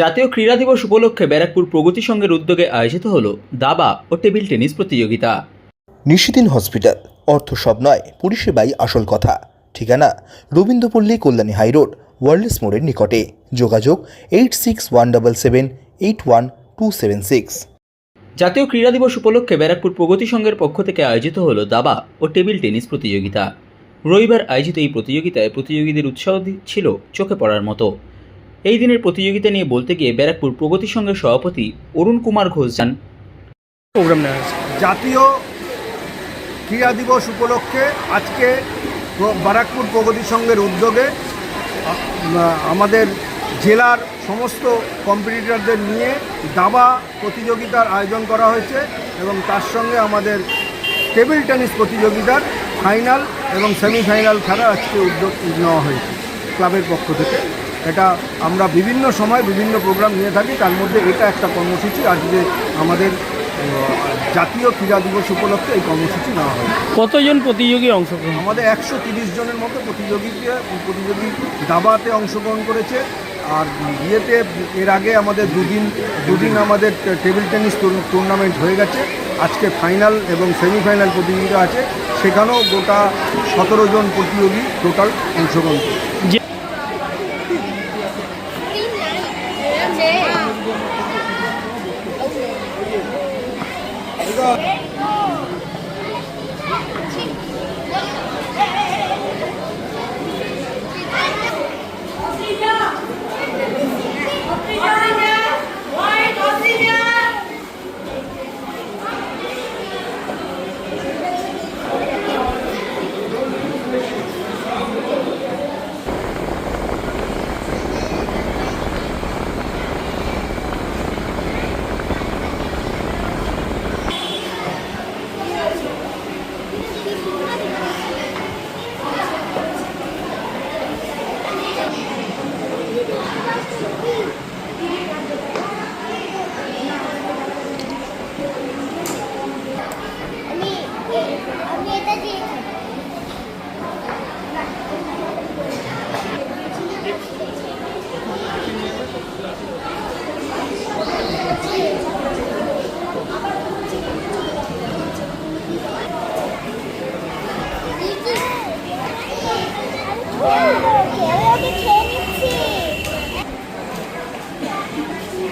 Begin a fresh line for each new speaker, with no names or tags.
জাতীয় ক্রীড়া দিবস উপলক্ষে ব্যারাকপুর প্রগতি সংঘের উদ্যোগে আয়োজিত হল দাবা ও টেবিল টেনিস প্রতিযোগিতা।
নিশিদিন হসপিটাল অর্থ সব নয় পরিষেবাই আসল কথা। ঠিকানা রবীন্দ্রপল্লী কল্যাণী হাইরোড ওয়ার্ল্ডস মোড়ের নিকটে। যোগাযোগ eight six one double seven eight one two seven six.
জাতীয় ক্রীড়া দিবস উপলক্ষে ব্যারাকপুর প্রগতি সংঘের পক্ষ থেকে আয়োজিত হল দাবা ও টেবিল টেনিস প্রতিযোগিতা। রবিবার আয়োজিত এই প্রতিযোগিতায় প্রতিযোগীদের উৎসাহ ছিল চোখে পড়ার মতো। এই দিনের প্রতিযোগিতা নিয়ে বলতে গিয়ে ব্যারাকপুর প্রগতি সংঘের সভাপতি অরুণ কুমার ঘোষ জান
প্রোগ্রাম নেওয়া
জাতীয় ক্রীড়া দিবস উপলক্ষে আজকে ব্যারাকপুর প্রগতি সংঘের উদ্যোগে আমাদের জেলার সমস্ত কম্পিটিটরদের নিয়ে দাবা প্রতিযোগিতার আয়োজন করা হয়েছে এবং তার সঙ্গে আমাদের টেবিল টেনিস প্রতিযোগিতার ফাইনাল এবং সেমিফাইনাল খেলা আজকে উদ্যোগ নেওয়া হয়েছে ক্লাবের পক্ষ থেকে। এটা আমরা বিভিন্ন সময় বিভিন্ন প্রোগ্রাম নিয়ে থাকি তার মধ্যে এটা একটা কর্মসূচি। আজকে আমাদের জাতীয় ক্রীড়া দিবস উপলক্ষে এই কর্মসূচি নেওয়া হয়
কতজন প্রতিযোগী অংশগ্রহণ?
আমাদের একশো তিরিশ জনের মতো প্রতিযোগীকে প্রতিযোগী দাবাতে অংশগ্রহণ করেছে। আর বিয়েতে এর আগে আমাদের দুদিন দুদিন আমাদের টেবিল টেনিস টুর্নামেন্ট হয়ে গেছে। আজকে ফাইনাল এবং সেমিফাইনাল প্রতিযোগিতা আছে। সেখানেও গোটা সতেরো জন প্রতিযোগী টোটাল অংশগ্রহণ করে